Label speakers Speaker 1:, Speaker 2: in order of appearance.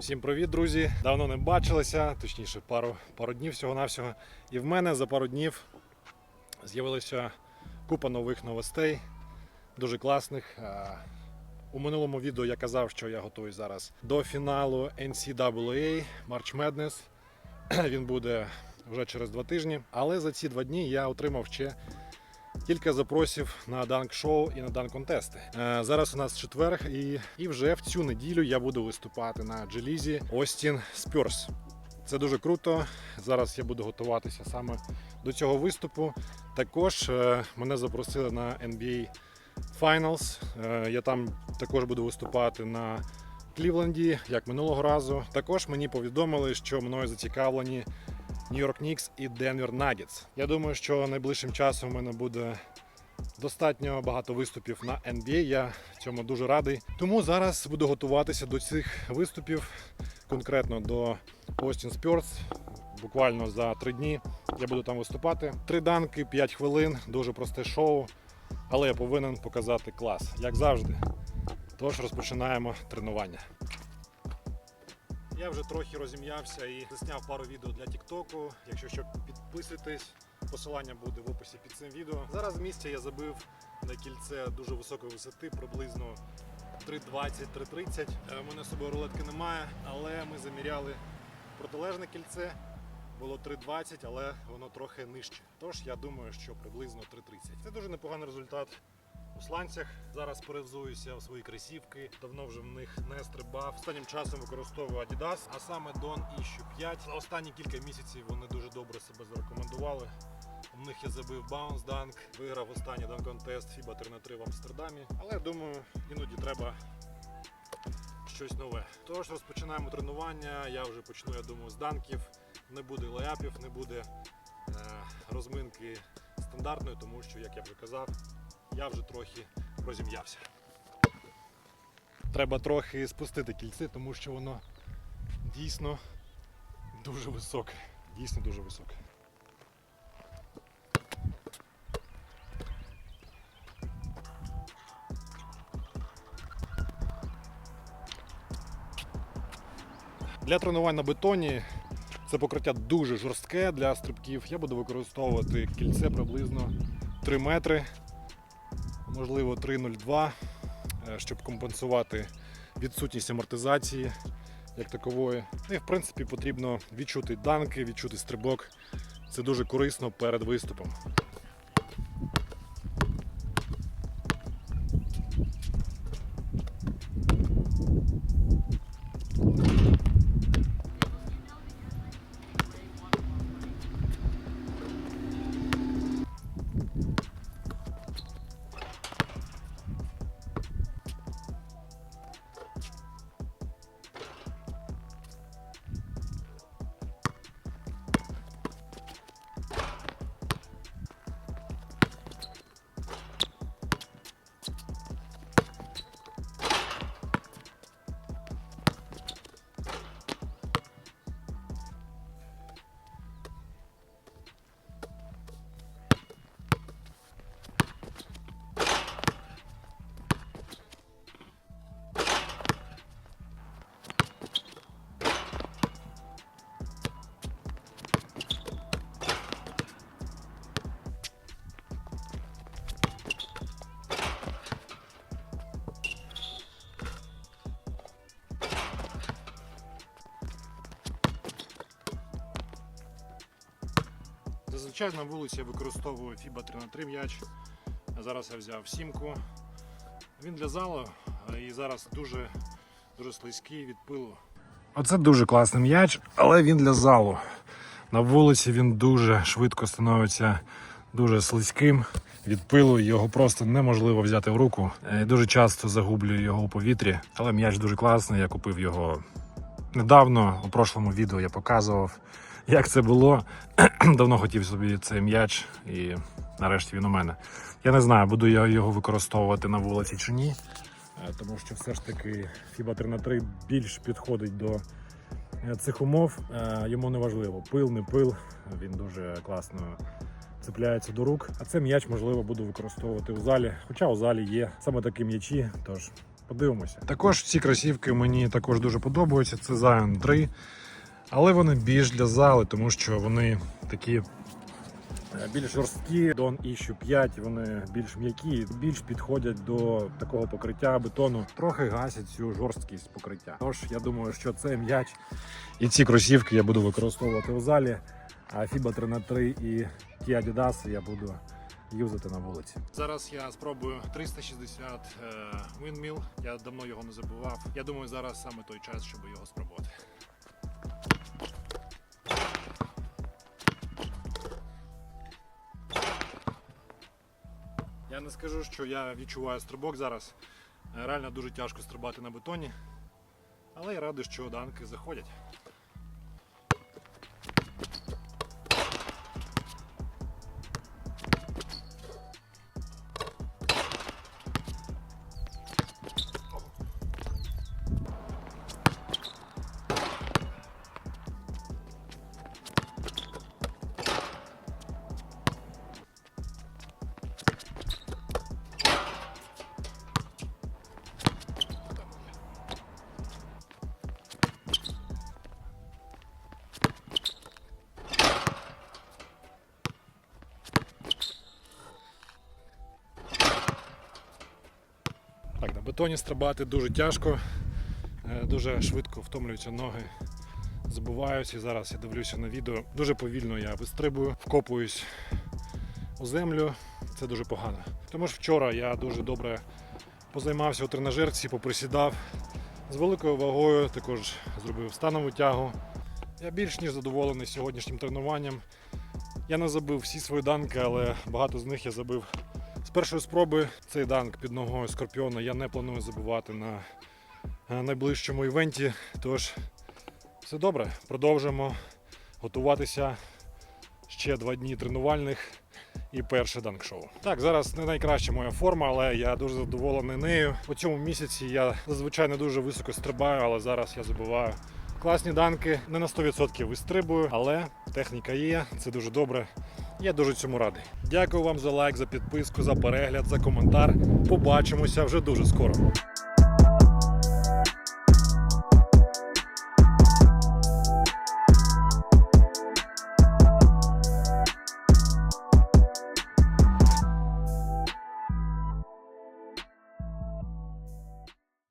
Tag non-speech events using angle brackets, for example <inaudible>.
Speaker 1: Всім привіт, друзі! Давно не бачилися, точніше, пару, пару днів всього-навсього. І в мене за пару днів з'явилася купа нових новостей, дуже класних. У минулому відео я казав, що я готую зараз до фіналу NCAA March Madness. <clears throat> Він буде вже через два тижні. Але за ці два дні я отримав ще кілька запросів на данк шоу і на данк контести. Е, Зараз у нас четверг, і, і вже в цю неділю я буду виступати на джелізі Остін Спьорс. Це дуже круто. Зараз я буду готуватися саме до цього виступу. Також е, мене запросили на NBA Finals. Е, Я там також буду виступати на Клівленді, як минулого разу. Також мені повідомили, що мною зацікавлені Нью-Йорк Нікс і Денвер Наггетс. Я думаю, що найближчим часом у мене буде достатньо багато виступів на NBA. Я цьому дуже радий. Тому зараз буду готуватися до цих виступів, конкретно до Austin Spurs. Буквально за три дні я буду там виступати. Три данки, 5 хвилин, дуже просте шоу. Але я повинен показати клас, як завжди. Тож розпочинаємо тренування. Я вже трохи розім'явся і засняв пару відео для Тіктоку. Якщо що, підписуйтесь, посилання буде в описі під цим відео. Зараз місця я забив на кільце дуже високої висоти, приблизно 3,20-3,30. Е, У мене з собою рулетки немає, але ми заміряли протилежне кільце. Було 3,20, але воно трохи нижче. Тож я думаю, що приблизно 3,30. Це дуже непоганий результат у сланцях. Зараз перевзуюся в свої кросівки. Давно вже в них не стрибав. Останнім часом використовую Adidas, а саме Don Issue 5. За останні кілька місяців вони дуже добре себе зарекомендували. У них я забив Bounce Dunk, виграв останній Contest FIBA 3 на 3 в Амстердамі. Але думаю, іноді треба щось нове. Тож розпочинаємо тренування. Я вже почну, я думаю, з данків. Не буде леапів, не буде е, розминки стандартної, тому що, як я вже казав, я вже трохи розім'явся. Треба трохи спустити кільце, тому що воно дійсно дуже високе. Дійсно дуже високе. Для тренувань на бетоні це покриття дуже жорстке для стрибків. Я буду використовувати кільце приблизно 3 метри, можливо 3,02, е, щоб компенсувати відсутність амортизації як такової. Ну І в принципі потрібно відчути данки, відчути стрибок. Це дуже корисно перед виступом. Зазвичай на вулиці я використовую FIBA 3 на 3 м'яч. Зараз я взяв сімку. Він для залу і зараз дуже, дуже слизький від пилу. Оце дуже класний м'яч, але він для залу. На вулиці він дуже швидко становиться дуже слизьким від пилу. Його просто неможливо взяти в руку. Е, Дуже часто загублюю його у повітрі, але м'яч дуже класний. Я купив його недавно. У прошлому відео я показував, як це було. <clears throat> Давно хотів собі цей м'яч, і нарешті він у мене. Я не знаю, буду я його використовувати на вулиці чи ні, е, тому що все ж таки FIBA 3 на 3 більш підходить до е, цих умов. Е, Йому не важливо, пил, не пил. Він дуже класно цепляється до рук. А це м'яч, можливо, буду використовувати у залі. Хоча у залі є саме такі м'ячі, тож Подивимося. Також ці кросівки мені також дуже подобаються. Це Zion 3, але вони більш для зали, тому що вони такі е, більш жорсткі. Don Issue 5, вони більш м'які, більш підходять до такого покриття бетону. Трохи гасять цю жорсткість покриття. Тож я думаю, що це м'яч і ці кросівки я буду використовувати у залі. А FIBA 3 на 3 і ті Adidas я буду юзати на вулиці. Зараз я спробую 360 е, windmill. Я давно його не забував. Я думаю, зараз саме той час, щоб його спробувати. Я не скажу, що я відчуваю стрибок зараз. Е, Реально дуже тяжко стрибати на бетоні. Але я радий, що данки заходять. Бетоні стрибати дуже тяжко, е, дуже швидко втомлюються ноги, забуваюся. І зараз я дивлюся на відео. Дуже повільно я вистрибую, вкопуюсь у землю. Це дуже погано. Тому що вчора я дуже добре позаймався у тренажерці, поприсідав з великою вагою, також зробив станову тягу. Я більш ніж задоволений сьогоднішнім тренуванням. Я не забив всі свої данки, але багато з них я забив з першої спроби цей данк під ногою Скорпіона я не планую забувати на е, найближчому івенті. Тож все добре, продовжимо готуватися ще два дні тренувальних і перше данк-шоу. Так, зараз не найкраща моя форма, але я дуже задоволений нею. У цьому місяці я зазвичай не дуже високо стрибаю, але зараз я забиваю. Класні данки, не на 100% вистрибую, але техніка є, це дуже добре. Я дуже цьому радий. Дякую вам за лайк, за підписку, за перегляд, за коментар. Побачимося вже дуже скоро.